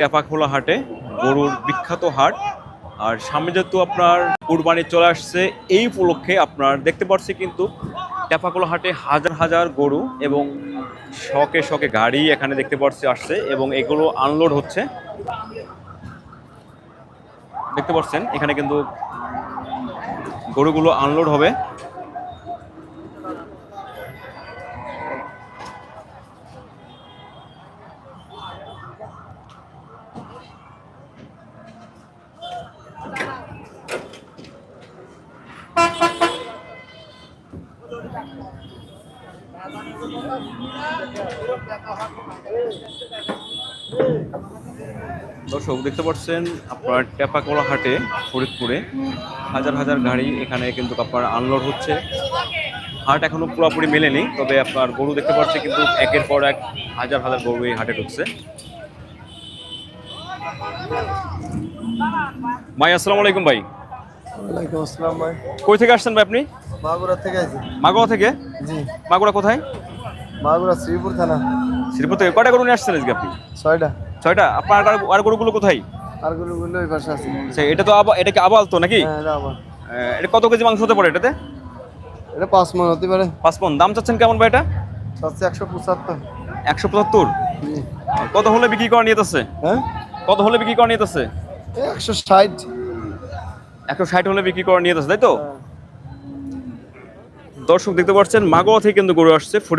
টেপাখোলা হাটে, গরুর বিখ্যাত হাট। আর সামনে যেহেতু আপনার কুরবানি চলে আসছে, এই উপলক্ষে আপনার দেখতে পাচ্ছি কিন্তু টেপাখোলা হাটে হাজার হাজার গরু এবং শখে শখে গাড়ি এখানে দেখতে পাচ্ছি আসছে এবং এগুলো আনলোড হচ্ছে। দেখতে পাচ্ছেন এখানে কিন্তু গরুগুলো আনলোড হবে। দর্শক দেখতে পাচ্ছেন আপনার টেপাকোলা হাটে ফরিদপুরে হাজার হাজার গাড়ি এখানে কিন্তু আপনার আনলোড হচ্ছে। হাট এখনও পুরোপুরি মেলেনি তবে আপনার গরু দেখতে পাচ্ছি কিন্তু একের পর এক হাজার হাজার গরু এই হাটে ঢুকছে। ভাই আসসালামু আলাইকুম ভাই। কই থেকে আসছেন ভাই আপনি? মাগুরা থেকে আছি মাগুরা থেকে? জি। মাগুরা কোথায়? মাগুরা শ্রীপুর থানা। শ্রীপুর থেকে। কয়টা গরু নিয়ে আসছেন আজকে আপনি? ছয়টা। ছয়টা? আপনার আর- আর গরুগুলো কোথায়? আরগুলো ওই পাশে আছে। আচ্ছা এটা তো আবার এটা কি আবাল তো নাকি? হ্যাঁ এটা কত কেজি মাংস হতে পারে এটাতে? এটা পাঁচ মন হতে পারে। পাঁচ পন দাম চাচ্ছেন কেমন ভাই এটা? চাচ্ছে একশো পঁচাত্তর। একশো পঁচাত্তর? কত হলে বিক্রি করা নিয়ে যাচ্ছে? হ্যাঁ? কত হলে বিক্রি করা নিয়ে যাচ্ছে? একশো ষাট। একশো ষাট হলে বিক্রি করা নিয়ে যাচ্ছে তাই তো? দর্শক দেখতে পাচ্ছেন মাগোয়া থেকে কিন্তু গরু আসছে ফরিদ